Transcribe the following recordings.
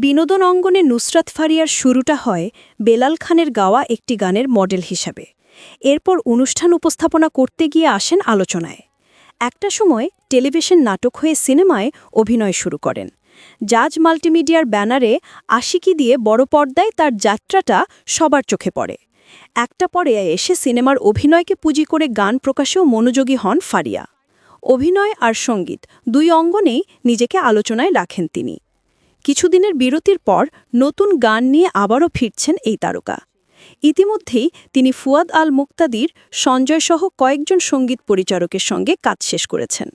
বিনোদন অঙ্গনে নুসরাত ফারিয়ার শুরুটা হয় বেলাল খানের গাওয়া একটি গানের মডেল হিসাবে। এরপর অনুষ্ঠান উপস্থাপনা করতে গিয়ে আসেন আলোচনায়। একটা সময় টেলিভিশন নাটক হয়ে সিনেমায় অভিনয় শুরু করেন। জাজ মাল্টিমিডিয়ার ব্যানারে আশিকি দিয়ে বড় পর্দায় তার যাত্রাটা সবার চোখে পড়ে। একটা পরে এসে সিনেমার অভিনয়কে পুঁজি করে গান প্রকাশেও মনোযোগী হন ফারিয়া। অভিনয় আর সংগীত দুই অঙ্গনেই নিজেকে আলোচনায় রাখেন তিনি। কিছুদিনের বিরতির পর নতুন গান নিয়ে আবারও ফিরছেন এই তারকা। ইতিমধ্যেই তিনি ফুয়াদ আল মুক্তাদির সঞ্জয় সহ কয়েকজন সংগীত পরিচারকের সঙ্গে কাজ শেষ করেছেন।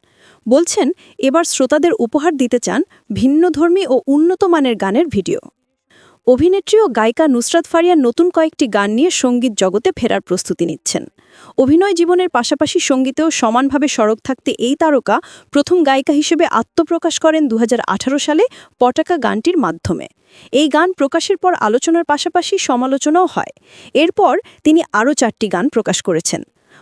বলছেন, এবার শ্রোতাদের উপহার দিতে চান ভিন্নধর্মী ও উন্নত মানের গানের ভিডিও। অভিনেত্রী ও গায়িকা নুসরাত ফারিয়ার নতুন কয়েকটি গান নিয়ে সংগীত জগতে ফেরার প্রস্তুতি নিচ্ছেন। অভিনয় জীবনের পাশাপাশি সঙ্গীতেও সমানভাবে সড়ক থাকতে এই তারকা প্রথম গায়িকা হিসেবে আত্মপ্রকাশ করেন দু হাজার আঠারো সালে পটাকা গানটির মাধ্যমে। এই গান প্রকাশের পর আলোচনার পাশাপাশি সমালোচনাও হয়। এরপর তিনি আরও চারটি গান প্রকাশ করেছেন।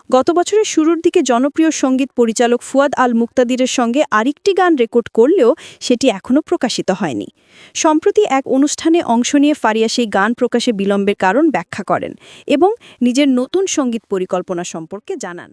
গত বছরের শুরুর দিকে জনপ্রিয় সংগীত পরিচালক ফুয়াদ আল মুক্তাদিরের সঙ্গে আরেকটি গান রেকর্ড করলেও সেটি এখনও প্রকাশিত হয়নি। সম্প্রতি এক অনুষ্ঠানে অংশ নিয়ে ফারিয়া সেই গান প্রকাশে বিলম্বের কারণ ব্যাখ্যা করেন এবং নিজের নতুন সংগীত পরিকল্পনা সম্পর্কে জানান।